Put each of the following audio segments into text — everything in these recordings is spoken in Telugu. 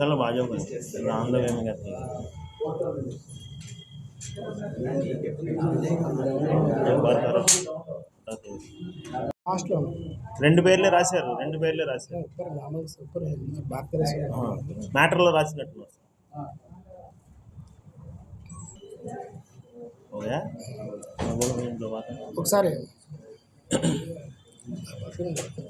చాలా బాగా చదువుకున్నాను దానిలో ఏమి కదా రెండు పేర్లే రాశారు రెండు పేర్లే రాశారు. మ్యాటర్లో రాసినట్టు ఒకసారి.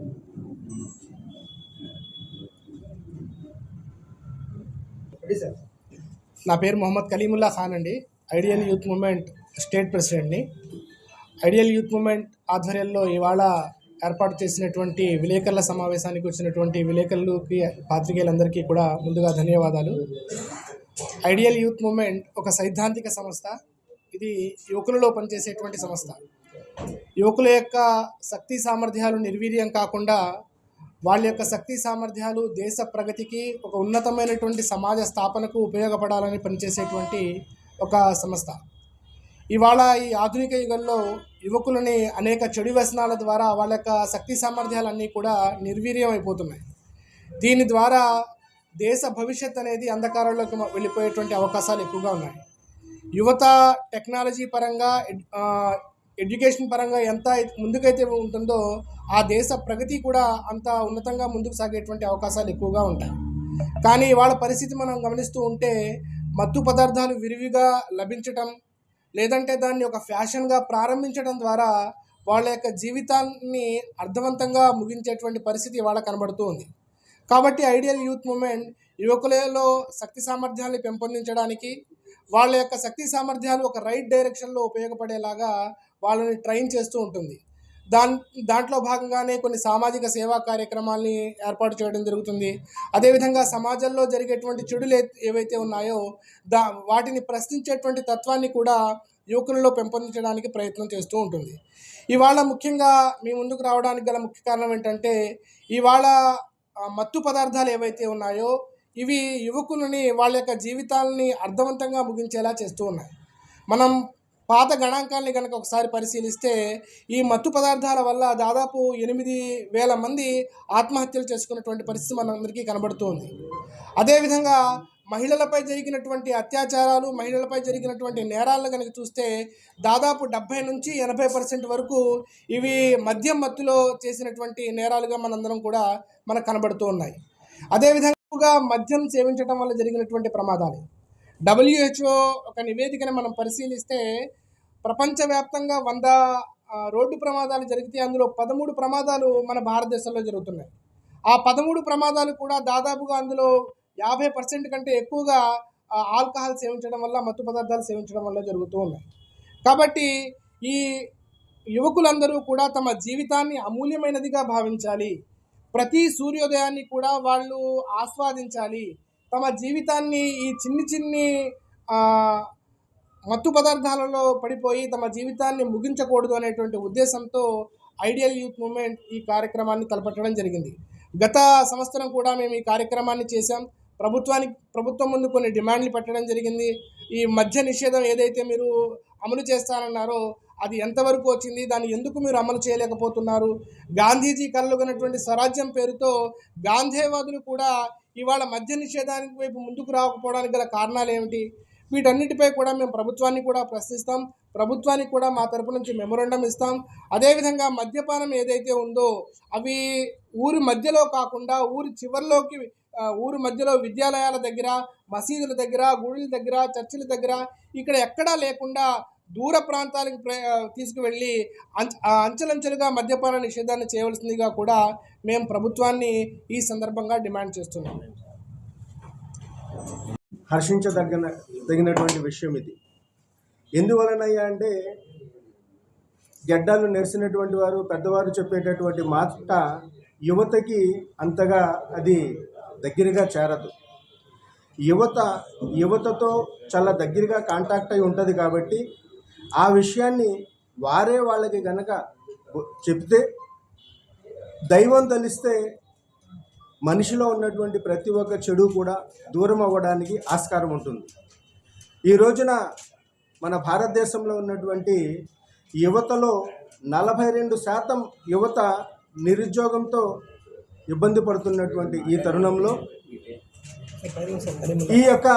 నా పేరు మొహమ్మద్ కలీముల్లా ఖాన్ అండి. ఐడియల్ యూత్ మూమెంట్ స్టేట్ ప్రెసిడెంట్ని. ఐడియల్ యూత్ మూమెంట్ ఆధ్వర్యంలో ఇవాళ ఏర్పాటు చేసినటువంటి విలేకరుల సమావేశానికి వచ్చినటువంటి విలేకరులకి పాత్రికేయులందరికీ కూడా ముందుగా ధన్యవాదాలు. ఐడియల్ యూత్ మూమెంట్ ఒక సైద్ధాంతిక సంస్థ. ఇది యువకులలో పనిచేసేటువంటి సంస్థ. యువకుల యొక్క శక్తి సామర్థ్యాలు నిర్వీర్యం కాకుండా వాళ్ళ యొక్క శక్తి సామర్థ్యాలు దేశ ప్రగతికి ఒక ఉన్నతమైనటువంటి సమాజ స్థాపనకు ఉపయోగపడాలని పనిచేసేటువంటి ఒక సంస్థ. ఇవాళ ఈ ఆధునిక యుగంలో యువకులని అనేక చెడు వ్యసనాల ద్వారా వాళ్ళ యొక్క శక్తి సామర్థ్యాలన్నీ కూడా నిర్వీర్యం అయిపోతున్నాయి దీని ద్వారా దేశ భవిష్యత్ అనేది అంధకారంలోకి వెళ్ళిపోయేటువంటి అవకాశాలు ఎక్కువగా ఉన్నాయి. యువత టెక్నాలజీ పరంగా ఎడ్యుకేషన్ పరంగా ఎంత అయితే- ముందుకైతే ఉంటుందో ఆ దేశ ప్రగతి కూడా అంత ఉన్నతంగా ముందుకు సాగేటువంటి అవకాశాలు ఎక్కువగా ఉంటాయి. కానీ వాళ్ళ పరిస్థితి మనం గమనిస్తూ ఉంటే మత్తు పదార్థాలు విరివిగా లభించటం లేదంటే దాన్ని ఒక ఫ్యాషన్గా ప్రారంభించడం ద్వారా వాళ్ళ యొక్క జీవితాన్ని అర్థవంతంగా ముగించేటువంటి పరిస్థితి వాళ్ళ కనబడుతూ ఉంది. కాబట్టి ఐడియల్ యూత్ మూమెంట్ యువకులలో శక్తి సామర్థ్యాన్ని పెంపొందించడానికి వాళ్ళ యొక్క శక్తి సామర్థ్యాలు ఒక రైట్ డైరెక్షన్లో ఉపయోగపడేలాగా వాళ్ళని ట్రైన్ చేస్తూ ఉంటుంది. దాన్ దాంట్లో భాగంగానే కొన్ని సామాజిక సేవా కార్యక్రమాల్ని ఏర్పాటు చేయడం జరుగుతుంది. అదేవిధంగా సమాజంలో జరిగేటువంటి చెడులు ఏవైతే ఉన్నాయో దా వాటిని ప్రశ్నించేటువంటి తత్వాన్ని కూడా యువకులలో పెంపొందించడానికి ప్రయత్నం చేస్తూ ఉంటుంది. ఇవాళ ముఖ్యంగా మీ ముందుకు రావడానికి గల ముఖ్య కారణం ఏంటంటే ఇవాళ మత్తు పదార్థాలు ఏవైతే ఉన్నాయో ఇవి యువకులని వాళ్ళ యొక్క జీవితాలని అర్థవంతంగా ముగించేలా చేస్తూ ఉన్నాయి. మనం పాత గణాంకాల్ని కనుక ఒకసారి పరిశీలిస్తే ఈ మత్తు పదార్థాల వల్ల దాదాపు ఎనిమిది వేల మంది ఆత్మహత్యలు చేసుకున్నటువంటి పరిస్థితి మనందరికీ కనబడుతుంది. అదేవిధంగా మహిళలపై జరిగినటువంటి అత్యాచారాలు మహిళలపై జరిగినటువంటి నేరాలను కనుక చూస్తే దాదాపు డెబ్భై నుంచి ఎనభై పర్సెంట్ వరకు ఇవి మద్యం మత్తులో చేసినటువంటి నేరాలుగా మనందరం కూడా మనకు కనబడుతూ ఉన్నాయి. అదేవిధంగా ఎక్కువగా మద్యం సేవించడం వల్ల జరిగినటువంటి ప్రమాదాలు. డబ్ల్యూహెచ్ఓ ఒక నివేదికను మనం పరిశీలిస్తే ప్రపంచవ్యాప్తంగా వంద రోడ్డు ప్రమాదాలు జరిగితే అందులో పదమూడు ప్రమాదాలు మన భారతదేశంలో జరుగుతున్నాయి. ఆ పదమూడు ప్రమాదాలు కూడా దాదాపుగా అందులో యాభై పర్సెంట్ కంటే ఎక్కువగా ఆల్కహాల్ సేవించడం వల్ల మత్తు పదార్థాలు సేవించడం వల్ల జరుగుతూ ఉన్నాయి. కాబట్టి ఈ యువకులందరూ కూడా తమ జీవితాన్ని అమూల్యమైనదిగా భావించాలి. ప్రతి సూర్యోదయాన్ని కూడా వాళ్ళు ఆస్వాదించాలి. తమ జీవితాన్ని ఈ చిన్ని చిన్ని మత్తు పదార్థాలలో పడిపోయి తమ జీవితాన్ని ముగించకూడదు అనేటువంటి ఉద్దేశంతో ఐడియల్ యూత్ మూమెంట్ ఈ కార్యక్రమాన్ని తలపెట్టడం జరిగింది. గత సంవత్సరం కూడా మేము ఈ కార్యక్రమాన్ని చేశాం. ప్రభుత్వానికి ప్రభుత్వం ముందు కొన్ని డిమాండ్లు పెట్టడం జరిగింది. ఈ మద్య నిషేధం ఏదైతే మీరు అమలు చేస్తానన్నారో అది ఎంతవరకు వచ్చింది? దాన్ని ఎందుకు మీరు అమలు చేయలేకపోతున్నారు? గాంధీజీ కలలుగనటువంటి స్వరాజ్యం పేరుతో గాంధేవాదులు కూడా ఇవాళ మద్య నిషేధానికి వైపు ముందుకు రాకపోవడానికి గల కారణాలు ఏమిటి? వీటన్నిటిపై కూడా మేము ప్రభుత్వాన్ని కూడా ప్రశ్నిస్తాం. ప్రభుత్వానికి కూడా మా తరపు నుంచి మెమొరండం ఇస్తాం. అదేవిధంగా మద్యపానం ఏదైతే ఉందో అవి ఊరి మధ్యలో కాకుండా ఊరి చివరిలోకి ఊరి మధ్యలో విద్యాలయాల దగ్గర మసీదుల దగ్గర గుడుల దగ్గర చర్చిల దగ్గర ఇక్కడ ఎక్కడా లేకుండా దూర ప్రాంతాలకు తీసుకువెళ్ళి అంచ ఆ అంచెలంచెలుగా మద్యపాన నిషేధాన్ని చేయవలసిందిగా కూడా మేము ప్రభుత్వాన్ని ఈ సందర్భంగా డిమాండ్ చేస్తున్నాం. హర్షించదగిన తగినటువంటి విషయం ఇది. ఎందువలనయ్యా అంటే గడ్డాలు నెరిసినటువంటి వారు పెద్దవారు చెప్పేటటువంటి మాట యువతకి అంతగా అది దగ్గరగా చేరదు. యువత యువతతో చాలా దగ్గరగా కాంటాక్ట్ అయి ఉంటుంది కాబట్టి ఆ విషయాన్ని వారే వాళ్ళకి గనక చెప్తే దైవం తలిస్తే మనిషిలో ఉన్నటువంటి ప్రతి ఒక్క చెడు కూడా దూరం అవ్వడానికి ఆస్కారం ఉంటుంది. ఈ రోజున మన భారతదేశంలో ఉన్నటువంటి యువతలో నలభై రెండు శాతం యువత నిరుద్యోగంతో ఇబ్బంది పడుతున్నటువంటి ఈ తరుణంలో ఈ యొక్క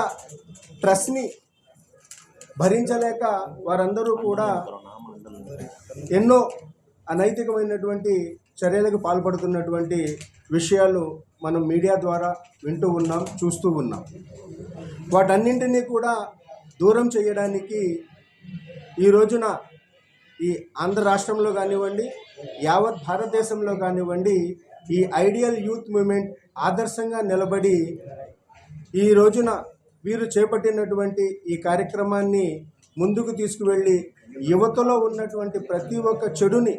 స్ట్రెస్ని భరించలేక వారందరూ కూడా ఎన్నో అనైతికమైనటువంటి చర్యలకు పాల్పడుతున్నటువంటి విషయాలు మనం మీడియా ద్వారా వింటూ ఉన్నాం చూస్తూ ఉన్నాం. వాటన్నింటినీ కూడా దూరం చేయడానికి ఈ రోజున ఈ ఆంధ్ర రాష్ట్రంలో కానివ్వండి యావత్ భారతదేశంలో కానివ్వండి ఈ ఐడియల్ యూత్ మూమెంట్ ఆదర్శంగా నిలబడి ఈ రోజున వీరు చేపట్టినటువంటి ఈ కార్యక్రమాన్ని ముందుకు తీసుకువెళ్ళి యువతలో ఉన్నటువంటి ప్రతి ఒక్క చెడుని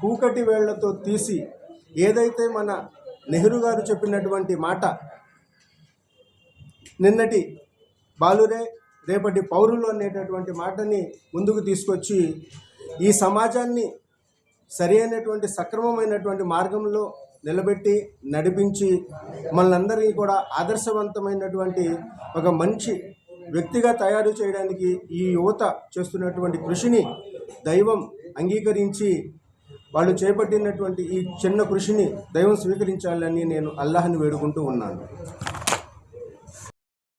కూకటి వేళ్ళతో తీసి ఏదైతే మన నెహ్రూ గారు చెప్పినటువంటి మాట నిన్నటి బాలురే రేపటి పౌరులు అనేటటువంటి మాటని ముందుకు తీసుకొచ్చి ఈ సమాజాన్ని సరి అయినటువంటి సక్రమమైనటువంటి మార్గంలో నిలబెట్టి నడిపించి మనందరినీ కూడా ఆదర్శవంతమైనటువంటి ఒక మంచి వ్యక్తిగా తయారు చేయడానికి ఈ యువత చేస్తున్నటువంటి కృషిని దైవం అంగీకరించి వాళ్ళు చేపట్టినటువంటి ఈ చిన్న కృషిని దైవం స్వీకరించాలని నేను అల్లాహ్ని వేడుకుంటూ ఉన్నాను.